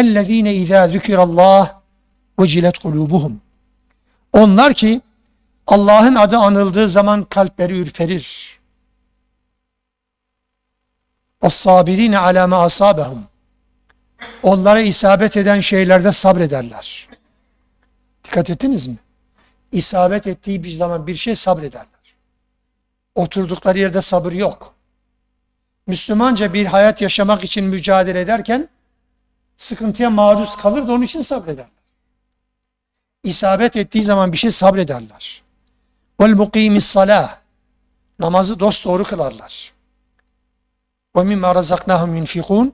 اَلَّذ۪ينَ اِذَا ذُكِرَ اللّٰهِ وَجِلَتْ قُلُوبُهُم Onlar ki Allah'ın adı anıldığı zaman kalpleri ürperir. وَالصَّابِر۪ينَ عَلَى مَا أَصَابَهُمْ Onlara isabet eden şeylerde sabrederler. Dikkat ettiniz mi? İsabet ettiği bir zaman bir şey sabrederler. Oturdukları yerde sabır yok. Müslümanca bir hayat yaşamak için mücadele ederken sıkıntıya maruz kalır da onun için sabrederler. İsabet ettiği zaman bir şey sabrederler. Vel mukimis salah namazı dosdoğru kılarlar. Ve mimma razaknahum yunfikun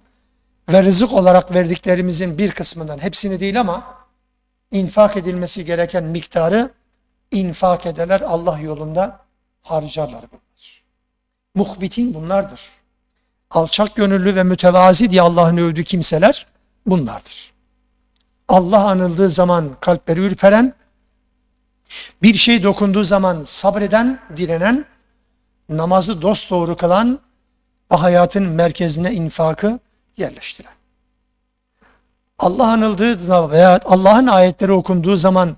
ve rızık olarak verdiklerimizin bir kısmından hepsini değil ama infak edilmesi gereken miktarı infak ederler Allah yolunda harcarlar bunlar. Muhbitin bunlardır. Alçak gönüllü ve mütevazi diye Allah'ın övdüğü kimseler bunlardır. Allah anıldığı zaman kalpleri ürperen, bir şey dokunduğu zaman sabreden, direnen, namazı dosdoğru kılan ve hayatın merkezine infakı yerleştiren. Allah anıldığı veya Allah'ın ayetleri okunduğu zaman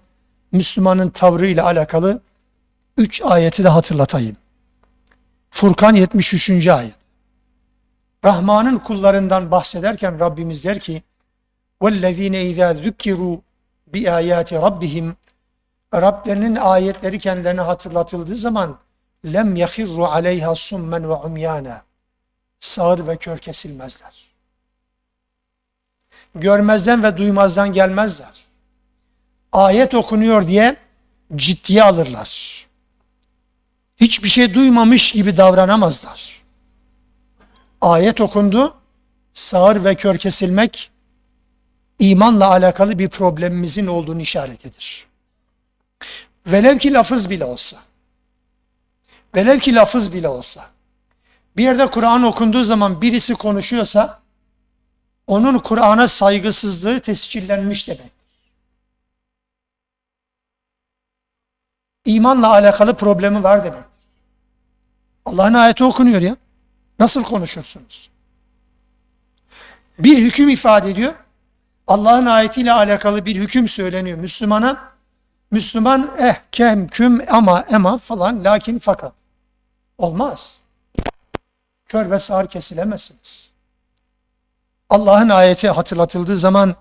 Müslümanın tavrıyla alakalı üç ayeti de hatırlatayım. Furkan 73. ayet. Rahman'ın kullarından bahsederken Rabbimiz der ki وَالَّذ۪ينَ اِذَا ذُكِّرُوا بِآيَاتِ رَبِّهِمْ Rablerinin ayetleri kendilerine hatırlatıldığı zaman lem yahirru aleyha summen ve umyana sağır ve kör kesilmezler. Görmezden ve duymazdan gelmezler. Ayet okunuyor diye ciddiye alırlar. Hiçbir şey duymamış gibi davranamazlar. Ayet okundu, sağır ve kör kesilmek imanla alakalı bir problemimizin olduğunu işaretidir. Velev ki lafız bile olsa, velev ki lafız bile olsa, bir yerde Kur'an okunduğu zaman birisi konuşuyorsa, onun Kur'an'a saygısızlığı tescillenmiş demektir. İmanla alakalı problemi var demektir. Allah'ın ayeti okunuyor ya. Nasıl konuşursunuz? Bir hüküm ifade ediyor. Allah'ın ayetiyle alakalı bir hüküm söyleniyor Müslümana. Müslüman eh, kem, küm, ama, ema falan, lakin fakat. Olmaz. Kör ve sağır kesilemezsiniz. Allah'ın ayeti hatırlatıldığı zaman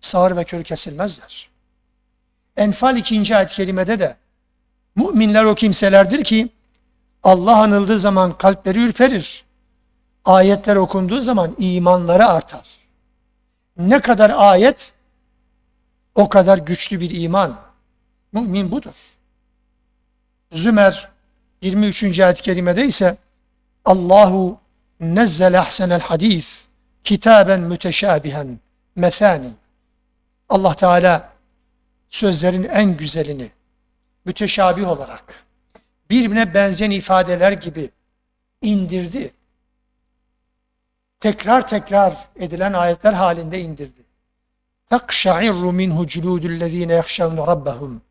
sağır ve kör kesilmezler. Enfal ikinci ayet kelimede de müminler o kimselerdir ki Allah anıldığı zaman kalpleri ürperir. Ayetler okunduğu zaman imanları artar. Ne kadar ayet o kadar güçlü bir iman. Mümin budur. Zümer 23. ayet-i kerimede ise Allahu nezzele ahsenel hadis kitaben müteşabihen methani. Allah Teala sözlerin en güzelini müteşabih olarak birbirine benzeyen ifadeler gibi indirdi. Tekrar tekrar edilen ayetler halinde indirdi. Tekşa'irru minhu culudüllezine yahşavne rabbahum.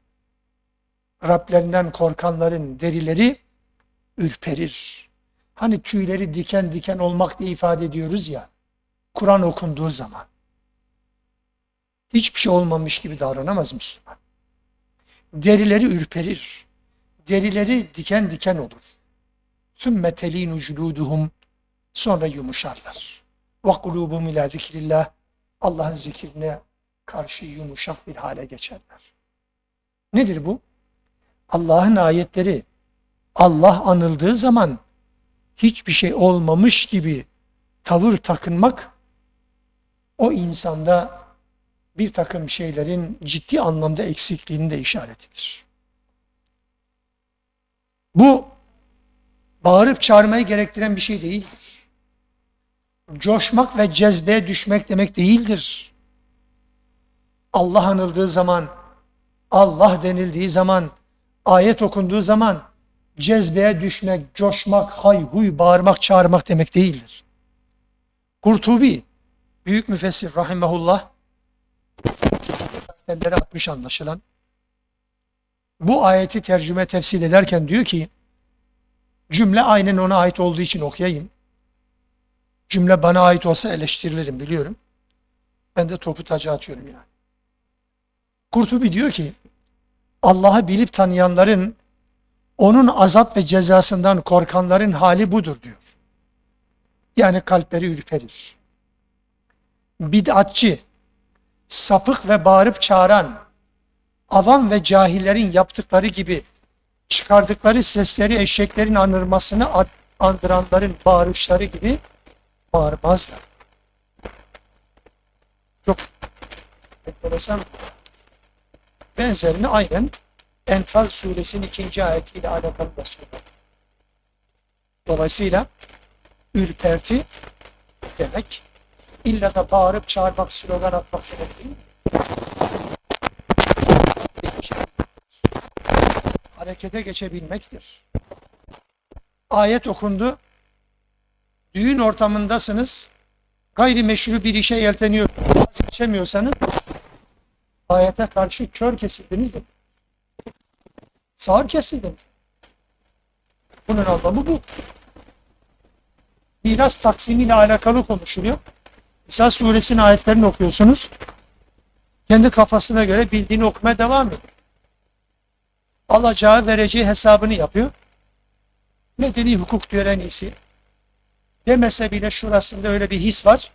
Rablerinden korkanların derileri ürperir. Hani tüyleri diken diken olmak diye ifade ediyoruz ya. Kur'an okunduğu zaman. Hiçbir şey olmamış gibi davranamaz Müslüman. Derileri ürperir. Derileri diken diken olur. Sümme telinu culuduhum sonra yumuşarlar. Ve kulubum ila zikrillah Allah'ın zikrine karşı yumuşak bir hale geçerler. Nedir bu? Allah'ın ayetleri Allah anıldığı zaman hiçbir şey olmamış gibi tavır takınmak o insanda bir takım şeylerin ciddi anlamda eksikliğini de işaretidir. Bu bağırıp çağırmayı gerektiren bir şey değildir. Coşmak ve cezbeye düşmek demek değildir. Allah anıldığı zaman, Allah denildiği zaman, ayet okunduğu zaman cezbeye düşmek, coşmak, hay huy, bağırmak, çağırmak demek değildir. Kurtubi, büyük müfessir rahimahullah, elleri atmış anlaşılan. Bu ayeti tercüme tefsir ederken diyor ki, cümle aynen ona ait olduğu için okuyayım. Cümle bana ait olsa eleştirilirim biliyorum. Ben de topu taca atıyorum yani. Kurtubi diyor ki Allah'ı bilip tanıyanların onun azap ve cezasından korkanların hali budur diyor. Yani kalpleri ürperir. Bid'atçı, sapık ve bağırıp çağıran, avam ve cahillerin yaptıkları gibi çıkardıkları sesleri eşeklerin anırmasını andıranların bağırışları gibi bağırmazlar. Çok enteresan. Benzerini aynen Enfal suresinin ikinci ayetiyle alakalı da söylüyor. Dolayısıyla ürperti demek illa da bağırıp çağırmak, slogan atmak demek değil. Harekete geçebilmektir. Ayet okundu. Düğün ortamındasınız. Gayrimeşru bir işe yelteniyorsunuz. Vazgeçemiyorsanız ayete karşı kör kesildiniz de. Sağır kesildiniz. Bunun anlamı bu. Miras taksimiyle alakalı konuşuluyor. İsa suresinin ayetlerini okuyorsunuz. Kendi kafasına göre bildiğini okumaya devam ediyor. Alacağı vereceği hesabını yapıyor. Medeni hukuk diyor en iyisi. Demese bile şurasında öyle bir his var.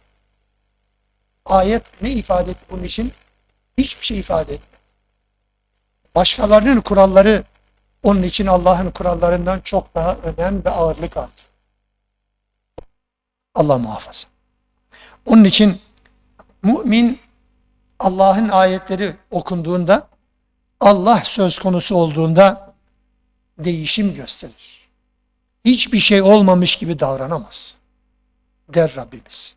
Ayet ne ifade etti bunun için? Hiçbir şey ifade etmiyor. Başkalarının kuralları onun için Allah'ın kurallarından çok daha önem ve ağırlık aldı. Allah muhafaza. Onun için mümin Allah'ın ayetleri okunduğunda Allah söz konusu olduğunda değişim gösterir. Hiçbir şey olmamış gibi davranamaz. Der Rabbimiz.